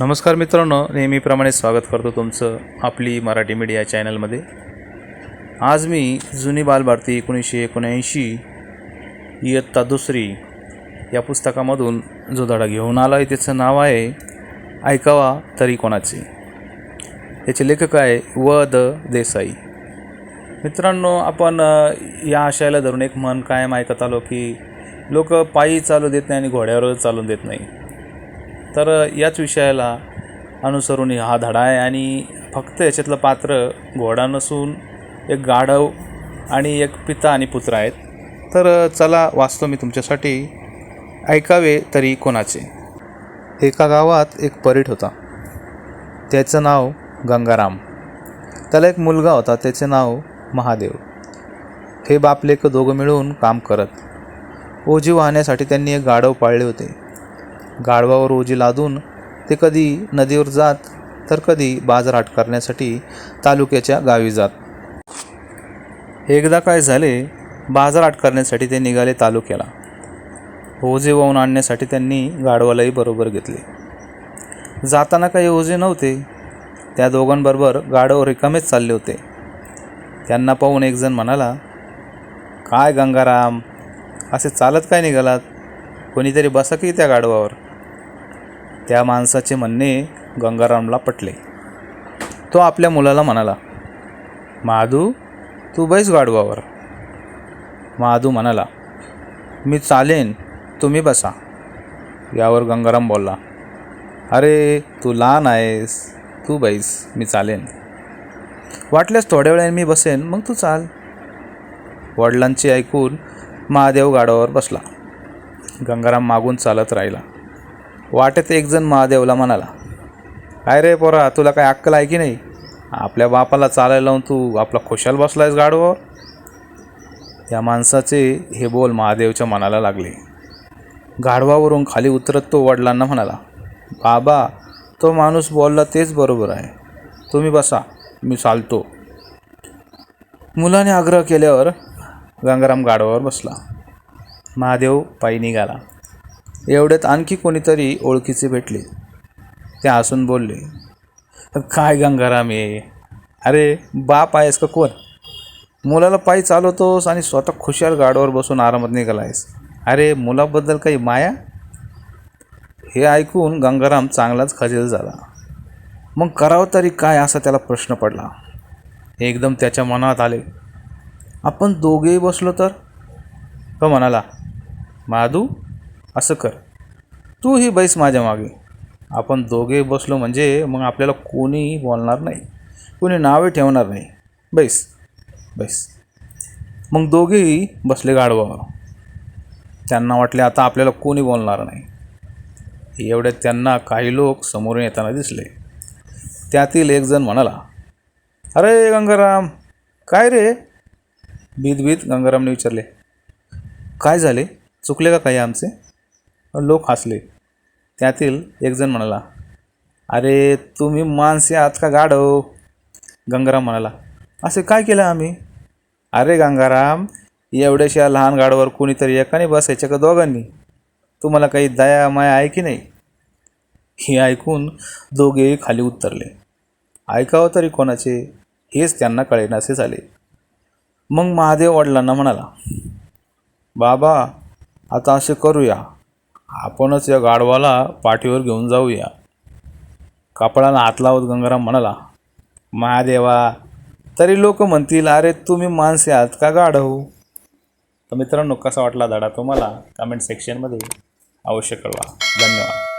नमस्कार मित्रांनो नेहमीप्रमाणे स्वागत करतो तुमचं आपली मराठी मीडिया चॅनलमध्ये. आज मी जुनी बालभारती एकोणीसशे एकोणऐंशी इयत्ता दुसरी या पुस्तकामधून जो धडा घेऊन आला आहे. त्याचं नाव आहे ऐकावा तरी कोणाचे. याचे लेखक आहे व द देसाई. मित्रांनो आपण या आशयाला धरून एक मन कायम ऐकत आलो की लोक पायी चालू देत नाही आणि घोड्यावर चालून देत नाही. तर याच विषयाला अनुसरून हा धडा आहे आणि फक्त याच्यातलं पात्र घोडा नसून एक गाढव आणि एक पिता आणि पुत्र आहेत. तर चला वाचतो मी तुमच्यासाठी. ऐकावे तरी कोणाचे? एका गावात एक परीट होता. त्याचं नाव गंगाराम. त्याला एक मुलगा होता त्याचे नाव महादेव. हे बापलेक दोघं मिळून काम करत. ओजी वाहण्यासाठी त्यांनी एक गाढव पाळले होते. गाढवावर ओझी लादून ते कधी नदीवर जात तर कधी बाजारहाट करण्यासाठी तालुक्याच्या गावी जात. एकदा काय झाले बाजारहाट करण्यासाठी ते निघाले तालुक्याला. ओझे वाहून आणण्यासाठी त्यांनी गाढवालाही बरोबर घेतले. जाताना काही ओझे नव्हते. त्या दोघांबरोबर गाढव रिकामेच चालले होते. त्यांना पाहून एकजण म्हणाला काय गंगाराम असे चालत काय निघालात? कोणीतरी बसा की त्या गाढवावर. त्या माणसाचे म्हणणे गंगारामला पटले. तो आपल्या मुलाला म्हणाला महादू तू बैस गाढवावर. महादू म्हणाला मी चालेन तुम्ही बसा. यावर गंगाराम बोलला अरे तू लहान आहेस तू बैस मी चालेन. वाटल्यास थोड्या वेळाने मी बसेन मग तू चाल. वडिलांची ऐकून महादेव गाढवावर बसला. गंगाराम मागून चालत राहिला. वाटेत एकजण महादेवला म्हणाला काय रे पोरा तुला काय अक्कल आहे की नाही? आपल्या बापाला चालायला लावून तू आपला खुशाल बसलायस गाढवावर त्या माणसाचे हे बोल महादेवच्या मनाला लागले. गाढवावरून खाली उतरत तो वडिलांना म्हणाला बाबा तो माणूस बोलला तेच बरोबर आहे. तुम्ही बसा मी चालतो. मुलाने आग्रह केल्यावर गंगाराम गाढवावर बसला. महादेव पायी निघाला. एवढ्यात आणखी कोणीतरी ओळखीचे भेटले. ते हसून बोलले काय गंगाराम ये अरे बाप आहेस का कोण? मुलाला पायी चालवतोस आणि स्वतः खुशाल गाडवर बसून आरामात निघालायस अरे मुलाबद्दल काही माया? हे ऐकून गंगाराम चांगलाच खजील झाला. मग करावं तरी काय? असा त्याला प्रश्न पडला. एकदम त्याच्या मनात आले. आपण दोघेही बसलो तर? तो म्हणाला माधू असं कर. तू ही बैस माझ्या मागे. आपण दोघे बसलो म्हणजे मग आपल्याला कोणीही बोलणार नाही. कोणी नावे ठेवणार नाही. बैस बैस. मग दोघेही बसले गाढवावर. त्यांना वाटले आता आपल्याला कोणी बोलणार नाही. एवढ्यात त्यांना काही लोक समोरून येताना दिसले. त्यातील एक जण म्हणाला अरे गंगाराम काय रे? भीत भीत गंगारामने विचारले काय झाले? चुकले का काही आमचे? लोक हसले. त्यातील एकजण म्हणाला अरे तुम्ही माणसे आहात का गाढव? गंगाराम म्हणाला असे काय केलं आम्ही? अरे गंगाराम एवढ्याशा लहान गाडवर कोणीतरी एकाने बसायच्या का दोघांनी? तुम्हाला काही दया माया आहे की नाही? हे ऐकून दोघेही खाली उतरले. ऐकावं तरी कोणाचे? हेच त्यांना कळेनासे झाले. मग महादेव वडिलांना म्हणाला बाबा आता असे करूया. आपणच या गाढवाला पाठीवर घेऊन जाऊया. कापडाला हात लावत गंगाराम म्हणाला महादेवा तरी लोक म्हणतील अरे तुम्ही माणसे आहात का गाढव? तर मित्रांनो कसा वाटला धडा तुम्हाला? कमेंट सेक्शनमध्ये अवश्य कळवा. धन्यवाद.